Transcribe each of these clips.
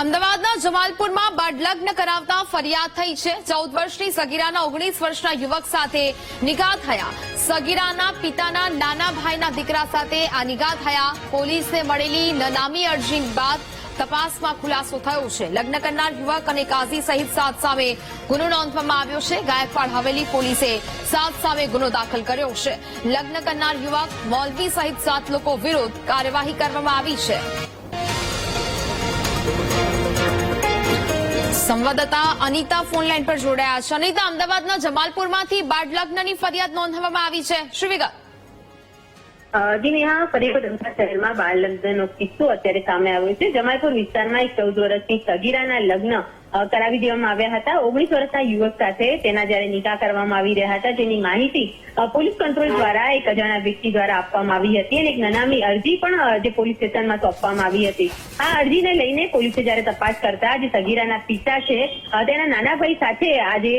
અમદાવાદના જમાલપુરમાં બાળલગ્ન કરાવતા ફરિયાદ થઈ છે. ચૌદ વર્ષની સગીરાના ઓગણીસ વર્ષના યુવક સાથે નિગાહ થયા. સગીરાના પિતાના નાના ભાઈના દીકરા સાથે આ નિગાહ થયા. પોલીસને મળેલી નનામી અરજી બાદ તપાસમાં ખુલાસો થયો છે. લગ્ન કરનાર યુવક અને કાઝી સહિત સાત સામે ગુનો નોંધવામાં આવ્યો છે. ગાયકવાડ હવેલી પોલીસે સાત સામે ગુનો દાખલ કર્યો છે. લગ્ન કરનાર યુવક મોલવી સહિત સાત લોકો વિરુદ્ધ કાર્યવાહી કરવામાં આવી છે. સંવાદદાતા અનિતા ફોનલાઈન પર જોડાયા છે. અનિતા, અમદાવાદના જમાલપુરમાંથી બાળ લગ્નની ફરિયાદ નોંધવામાં આવી છે. શું વિગત? શહેરમાં બાળ લગ્નનો કિસ્સો અત્યારે સામે આવ્યો છે. જમાલપુર વિસ્તારમાં એક ચૌદ વર્ષની સગીરાના લગ્ન કરાવી દેવામાં આવ્યા હતા. ઓગણીસ વર્ષના યુવક સાથે તેના જયારે નિકાહ કરવામાં આવી રહ્યા હતા, જેની માહિતી પોલીસ કંટ્રોલ દ્વારા એક અજાણા વ્યક્તિ દ્વારા આપવામાં આવી હતી અને એક નનામી અરજી પણ જે પોલીસ સ્ટેશનમાં સોંપવામાં આવી હતી. આ અરજીને લઈને પોલીસે જયારે તપાસ કરતા જે સગીરાના પિતા છે તેના નાના ભાઈ સાથે આજે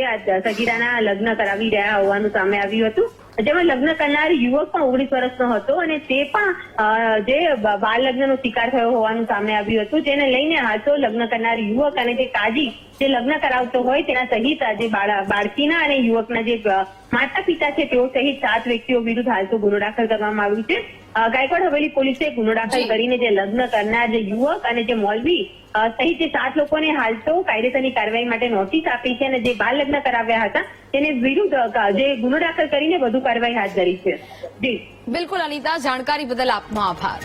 સગીરાના લગ્ન કરાવી રહ્યા હોવાનું સામે આવ્યું હતું. જેમાં લગ્ન કરનાર યુવક પણ ઓગણીસ વર્ષનો હતો અને તે પણ જે બાળ લગ્નનો શિકાર થયો હોવાનું સામે આવ્યું હતું, જેને લઈને હાથો લગ્ન કરનાર યુવક અને જે કાજી જે લગ્ન કરાવતો હોય તેના સહિત આ જે બાળકીના અને યુવકના જે માતા પિતા છે તેઓ સહિત સાત વ્યક્તિઓ વિરુદ્ધ હાલ તો ગુનો દાખલ કરવામાં આવ્યો છે. ગાયકવાડ હવેલી પોલીસે ગુનો દાખલ કરીને જે લગ્ન કરનાર જે યુવક અને જે મોલવી સહિત જે સાત લોકોને હાલ તો કાયદેસરની કાર્યવાહી માટે નોટિસ આપી છે અને જે બાળ લગ્ન કરાવ્યા હતા તેને વિરુદ્ધ જે ગુનો દાખલ કરીને વધુ કાર્યવાહી હાથ ધરી છે. જી. બિલકુલ અનિતા જાણકારી બદલ આપનો આભાર.